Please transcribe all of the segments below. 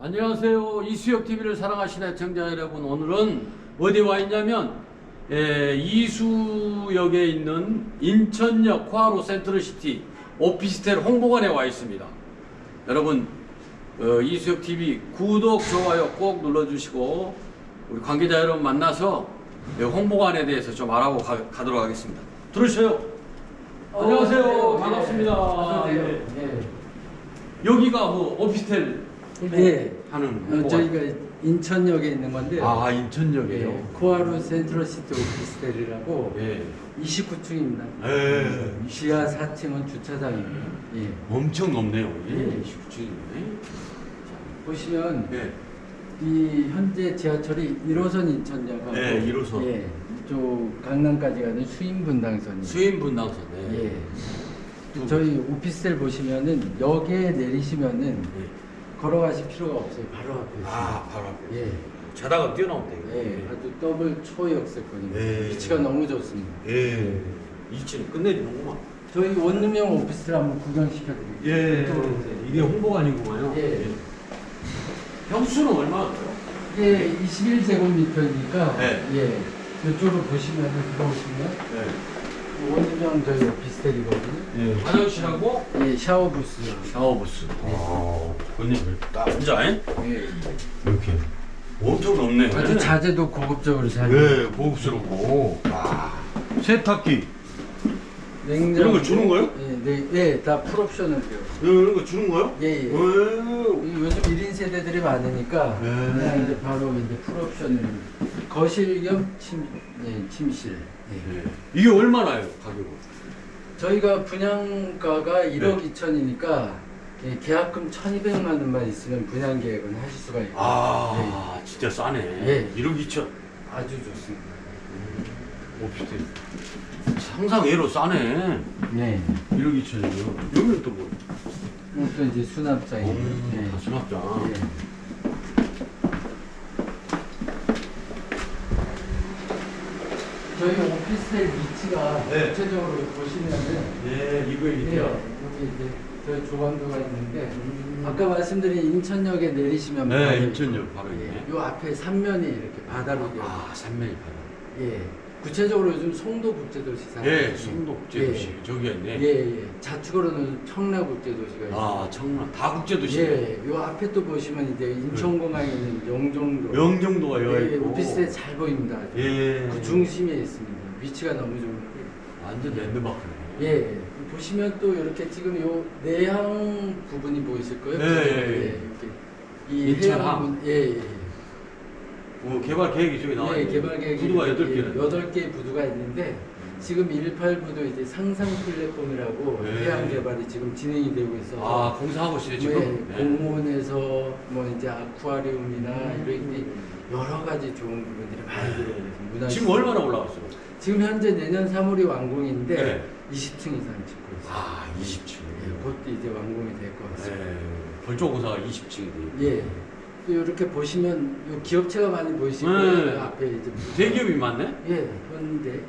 안녕하세요. 이수혁 TV를 사랑하시는 애청자 여러분, 오늘은 어디 와 있냐면 에, 이수역에 있는 인천역 코아로 센트럴시티 오피스텔 홍보관에 와 있습니다. 여러분 어, 이수혁 TV 구독 좋아요 꼭 눌러주시고 우리 관계자 여러분 만나서 이 홍보관에 대해서 좀 알아보고 가, 도록 하겠습니다. 들으셔요. 안녕하세요. 어, 네. 반갑습니다. 예. 네. 여기가 뭐 오피스텔 네. 하는 어. 저희가 인천역에 있는 건데 아 인천역이에요. 예, 코아루 센트럴 시티 오피스텔이라고 예. 29층입니다. 예. 지하 4층은 주차장이고요. 예. 엄청 높네요. 예. 29층이네. 보시면 예. 이 현재 지하철이 1호선 인천역하고 네, 1호선. 예. 이쪽 강남까지 가는 수인 분당선이 수인 분당선에. 예. 저희 오피스텔 보시면은 역에 내리시면은 예. 걸어가실 필요가 없어요. 바로 앞에 있습니다. 아 바로 앞에. 예. 자다가 뛰어나오면 돼요. 예, 아주 더블 초역세권입니다. 예. 위치가 너무 좋습니다. 예. 이치는 끝내주는구만. 저희 원룸형 오피스텔 한번 구경시켜드릴게요. 예. 이쪽으로 오세요. 이게 홍보관이구만요. 예. 평수는 얼마나 돼요? 이게 21제곱미터니까, 네. 예, 이쪽으로 보시면, 들어오시면, 예. 원룸형 저희 오피스텔이거든요. 예. 화장실하고 예, 샤워 부스. 샤워 부스. 아, 언니 딱 혼자 예? 예. 이렇게 엄청 높네요. 아주 자재도 고급적으로 잘. 예, 고급스럽고. 아, 세탁기. 냉장고. 이런 거 주는 거예요? 예, 네, 예, 다 풀옵션을 돼요. 이런 거 주는 거요? 예, 예. 오. 이 요즘 1인 세대들이 많으니까 네. 그냥 이제 바로 이제 풀옵션을 거실 겸 침, 예, 침실. 예. 네. 이게 얼마나요, 가격은? 저희가 분양가가 1억 네. 2천이니까 예, 계약금 1,200만 원만 있으면 분양 계획은 하실 수가 있고 아, 진짜 싸네. 예. 1억 2천. 아주 좋습니다. 오피스텔. 상상 외로 싸네. 네. 1억 2천이면. 여기는 또 뭐? 이것도 이제 수납장이고. 음, 예. 다 수납장. 예. 저희 오피스텔 위치가 네. 구체적으로 보시면은 네, 이거 예, 이게. 여기 이제 저희 조광도가 있는데 음. 아까 말씀드린 인천역에 내리시면 네, 바로 인천역 바로 있네. 예, 요 앞에 삼면이 이렇게 바다로 되어 아, 산면이 바로. 예. 구체적으로 요즘 송도 국제도시상 예, 송도 국제도시. 예. 저기가 있네. 예, 예. 자축으로는 청라 국제도시가 있어요. 아, 청라. 다 국제도시. 예. 요 앞에 또 보시면 이제 인천공항에 있는 영종도. 영종도가 여기 예, 있고. 오피스텔 잘 보입니다. 예. 그 중심에 있습니다. 위치가 너무 좋은데. 완전 랜드마크네. 예. 보시면 또 이렇게 지금 요 내항 부분이 보이실 거예요. 네, 예, 예, 예. 이렇게 이 인천항. 부분, 예, 예. 뭐 개발 계획이 저기 나와 예, 있네. 개발 계획이 구도가 8개는. 여덟 개의 부두가 있는데 지금 18부도 이제 상상 플랫폼이라고 네. 해양 개발이 지금 진행이 되고 있어서 아, 공사하고 있어요, 예, 지금? 네. 공원에서 뭐 이제 아쿠아리움이나 이런 여러 가지 좋은 부분들이 많이 들어가 있습니다. 문화 네. 지금 얼마나 올라갔어요? 지금 현재 내년 3월이 완공인데 네. 20층 이상 짓고 있어요. 아, 20층. 예, 곧 이제 완공이 될 것 같습니다. 네. 벌조 공사가 20층이 돼요. 예. 또 이렇게 보시면 요 기업체가 많이 보이시고 네. 요 앞에 이제 대기업이 많네? 예, 현대,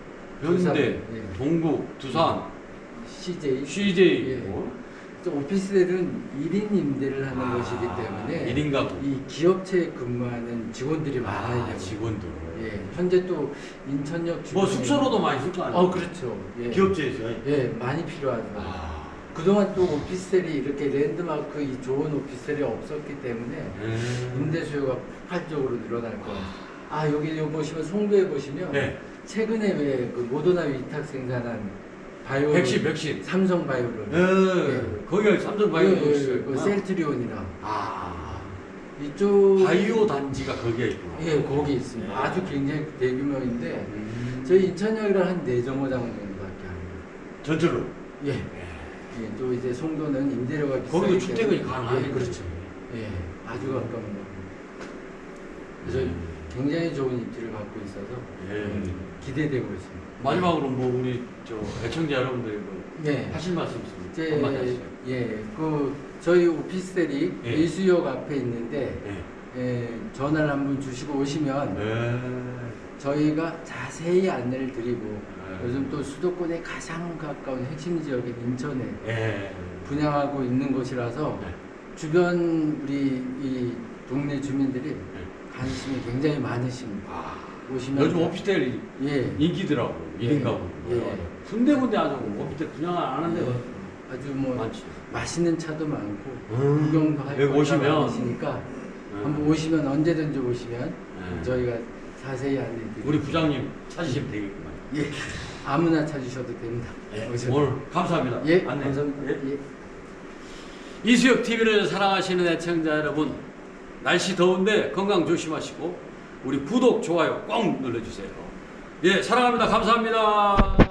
두산, 현대, 예. 동국, 두산, CJ. CJ. 예. 뭐? 또 오피스텔은 1인 임대를 하는 아, 것이기 때문에 1인 가구. 이 기업체에 근무하는 직원들이 아, 돼요. 직원들. 예. 현재 또 인천역 뭐 주변에- 숙소로도 많이 쓸 거 아니에요? 어, 그렇죠. 예. 기업체에서. 예, 많이 필요하죠. 아. 그동안 또 오피스텔이 이렇게 랜드마크 이 좋은 오피스텔이 없었기 때문에 음. 임대 수요가 폭발적으로 늘어날 거예요. 아, 여기 요 보시면 송도에 보시면 네. 최근에 왜 그 모더나 위탁 생산한 바이오 백신, 백신. 삼성 바이오를 예. 거기가 삼성 바이오 예, 예. 그 셀트리온이랑 아. 이쪽 바이오 단지가 거기에 있구나. 예 거기 있습니다. 예. 아주 굉장히 대규모인데 음. 저희 인천역이랑 한 네 정거장 정도밖에 안 돼요. 전철로. 예. 예. 예, 또 이제 송도는 임대료가 비싸기 거기도 때문에- 가능하네. 예, 그렇죠. 예, 아주 가까운 거. 그래서 음. 굉장히 좋은 입지를 갖고 있어서 예. 음, 기대되고 있습니다. 마지막으로 뭐 우리 저 애청자 여러분들이 뭐 네. 하실 말씀 있으면 한마디 하시죠. 예, 그 저희 오피스텔이 예. 예수역 앞에 있는데 예. 예, 전화를 한번 주시고 오시면 네. 저희가 자세히 안내를 드리고 네. 요즘 또 수도권에 가장 가까운 핵심 지역인 인천에 예. 분양하고 있는 곳이라서 네. 주변 우리 이 동네 주민들이 관심이 굉장히 많으십니다. 아, 오시면 요즘 오피스텔이 예. 인기더라고. 예가 예. 군데군데 아주 오피스텔 분양 안 하는 데가 아주 뭐 많지. 맛있는 차도 많고 음. 구경도 할 여기 거리가. 많으시니까 음. 한번 오시면 언제든지 오시면 네. 저희가 자세히 안내드릴게요. 우리 부장님 찾으시면 되겠구만. 예. 아무나 찾으셔도 됩니다. 오셔도. 오늘 감사합니다. 예. 안내. 감사합니다. 예. 예. 이수혁 TV를 사랑하시는 애청자 여러분, 날씨 더운데 건강 조심하시고 우리 구독 좋아요 꼭 눌러주세요. 예, 사랑합니다. 감사합니다.